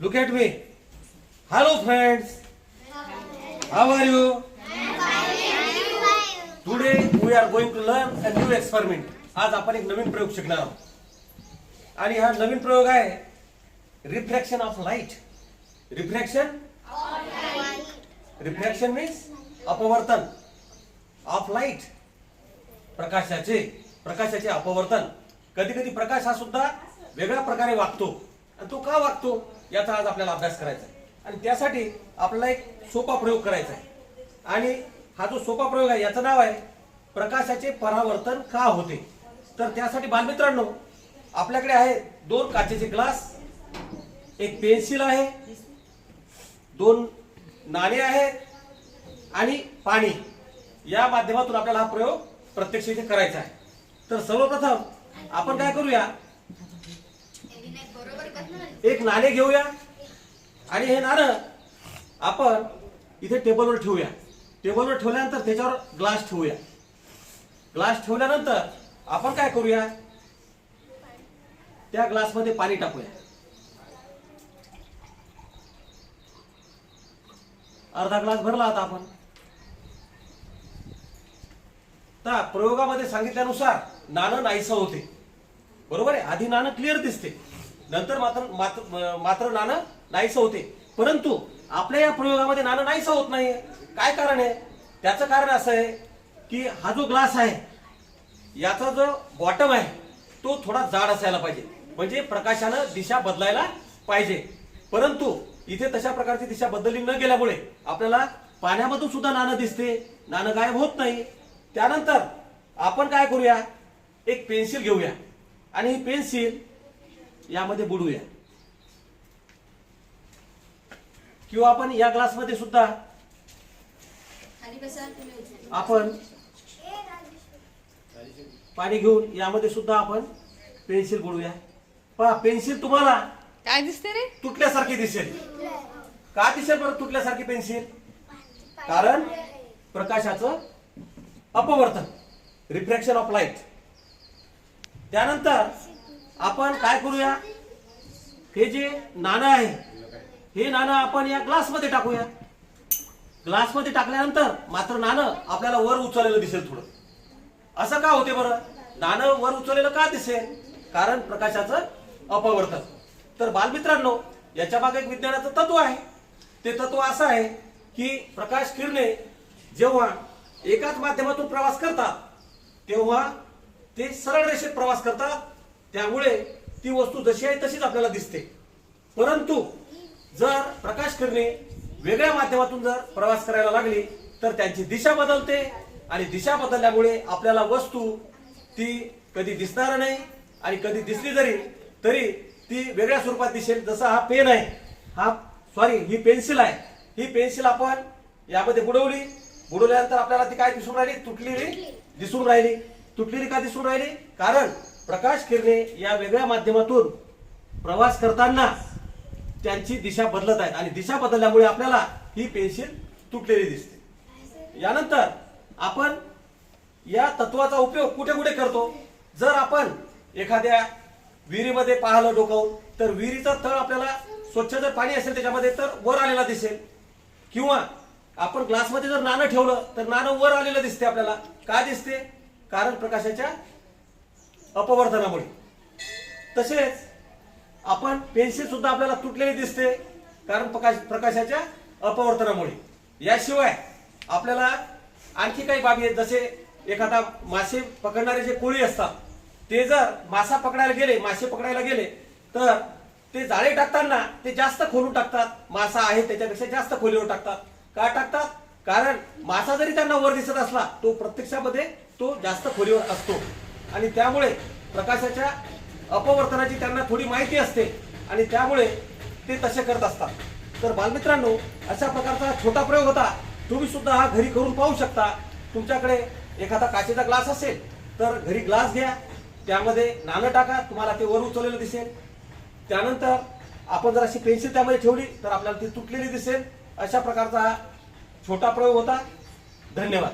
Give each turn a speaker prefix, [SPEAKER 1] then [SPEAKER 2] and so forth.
[SPEAKER 1] Look at me. Hello, friends. How are you? Today we are going to learn a new experiment. आज आपण एक नवीन प्रयोग शिकणार आहोत आणि हा नवीन प्रयोग आहे refraction of light refraction refraction means अपवर्तन ऑफ लाइट प्रकाशाचे प्रकाशाचे अपवर्तन कधी कधी प्रकाश हा सुद्धा वेगळ्या प्रकारे वागतो आणि तो का वागतो याचा आज आपल्याला अभ्यास करायचा आहे. आणि त्यासाठी आपल्याला एक सोपा प्रयोग करायचा आहे. आणि हा जो सोपा प्रयोग आहे याचं नाव आहे प्रकाशाचे परावर्तन का होते? तर त्यासाठी बालमित्रांनो आपल्याकडे आहे दोन काचेचे ग्लास एक पेन्सिल आहे दोन नाणे आहेत आणि पाणी. या माध्यमातून आपल्याला हा प्रयोग प्रत्यक्ष इथे करायचा आहे. तर सर्वप्रथम आपण काय करूया एक नाणे घेऊया आणि हे नाणं आपण इथे टेबलवर ठेवूया. टेबलवर ठेवल्यानंतर त्याच्यावर ग्लास ठेवूया. ग्लास ठेवल्यानंतर आपण काय करूया? त्या ग्लासमध्ये पाणी टाकूया. अर्धा ग्लास भरला आता आपण. तर प्रयोगामध्ये सांगितल्यानुसार नाणं नाहीसं होते. बरोबर आहे? आधी नाणं क्लिअर दिसते. नंतर मात्र मात्र मात्र नाणं नाहीसं होते. परंतु आपल्या या प्रयोगामध्ये नाणं नाहीसं होत नाही काय कारण आहे? त्याचं कारण असं आहे की हा जो ग्लास आहे याचा जो बॉटम आहे तो थोडा जाड असायला पाहिजे. म्हणजे प्रकाशानं दिशा बदलायला पाहिजे. परंतु इथे तशा प्रकारची दिशा बदलली न गेल्यामुळे आपल्याला पाण्यामधून सुद्धा नाणं दिसते. नाणं गायब होत नाही. त्यानंतर आपण काय करूया? एक पेन्सिल घेऊया. आणि ही पेन्सिल यामध्ये बुडवूया किंवा आपण या ग्लासमध्ये सुद्धा आपण पाणी घेऊन यामध्ये सुद्धा आपण पेन्सिल बुडवूया पहा पेन्सिल तुम्हाला
[SPEAKER 2] काय दिसते रे?
[SPEAKER 1] तुटल्यासारखी दिसेल. का दिसेल बरं तुटल्यासारखी पेन्सिल? कारण प्रकाशाचं अपवर्तन रिफ्रॅक्शन ऑफ लाइट त्यानंतर आपण काय करूया? हे जे नाणं आहे हे नाणं आपण या ग्लासमध्ये टाकूया. ग्लासमध्ये टाकल्यानंतर मात्र नाणं आपल्याला वर उचललेलं दिसेल थोडं. असं का होते बरं? नाणं वर उचललेलं का दिसेल? कारण प्रकाशाचं अपवर्तन. तर बालमित्रांनो याच्या मागे एक विज्ञानाचं तत्व आहे. ते तत्व असं आहे की प्रकाश किरणे जेव्हा एकाच माध्यमातून प्रवास करतात तेव्हा ते सरळ रेषेत प्रवास करतात त्यामुळे ती वस्तू जशी आहे तशीच आपल्याला दिसते. परंतु जर प्रकाश किरणे वेगळ्या माध्यमातून जर प्रवास करायला लागली तर त्यांची दिशा बदलते आणि दिशा बदलल्यामुळे आपल्याला वस्तू ती कधी दिसणार नाही आणि कधी दिसली जरी तरी ती वेगळ्या स्वरूपात दिसेल. जसा हा पेन आहे हा सॉरी ही पेन्सिल आहे. ही पेन्सिल आपण यामध्ये बुडवली. बुडवल्यानंतर आपल्याला ती काय दिसून राहिली? तुटलेली दिसून राहिली. तुटलेली का दिसून राहिली? कारण प्रकाश किरणे या वेगळ्या माध्यमातून प्रवास करताना त्यांची दिशा बदलत आहेत. आणि दिशा बदलल्यामुळे आपल्याला ही पेन्सिल तुटलेली दिसते. यानंतर आपण या तत्वाचा उपयोग कुठे कुठे करतो? जर आपण एखाद्या विहिरीमध्ये पाहिलं डोकावून तर विहिरीचा तळ आपल्याला स्वच्छ जर पाणी असेल त्याच्यामध्ये तर वर आलेला दिसेल. किंवा आपण ग्लासमध्ये जर नाणं ठेवलं तर नाणं वर आलेलं दिसते आपल्याला. का दिसते? कारण प्रकाशाच्या अपवर्धनामुळे. तसेच आपण पेन्सिल सुद्धा आपल्याला तुटलेली दिसते कारण प्रकाश प्रकाशाच्या अपवर्तनामुळे याशिवाय आपल्याला आणखी काही बाबी आहेत जसे एखादा मासे पकडणारे जे कोळी असतात ते जर मासा पकडायला गेले मासे पकडायला गेले तर ते जाळे टाकताना ते जास्त खोलून टाकतात. मासा आहे त्याच्यापेक्षा जास्त खोलीवर टाकतात. का टाकतात? कारण मासा जरी त्यांना वर दिसत असला तो प्रत्यक्षामध्ये तो जास्त खोलीवर असतो. आणि त्यामुळे प्रकाशाच्या अपवर्तनाची त्यांना थोडी माहिती असते. आणि त्यामुळे ते तसे करत असतात. तर बालमित्रांनो अशा प्रकारचा छोटा प्रयोग होता. तुम्ही सुद्धा हा घरी करून पाहू शकता. तुमच्याकडे एखादा काचेचा ग्लास असेल तर घरी ग्लास घ्या. त्यामध्ये नाणं टाका. तुम्हाला ते वर उचललेलं दिसेल. त्यानंतर आपण जर अशी पेन्सिल त्यामध्ये ठेवली तर आपल्याला ती तुटलेली दिसेल. अशा प्रकारचा हा छोटा प्रयोग होता. धन्यवाद.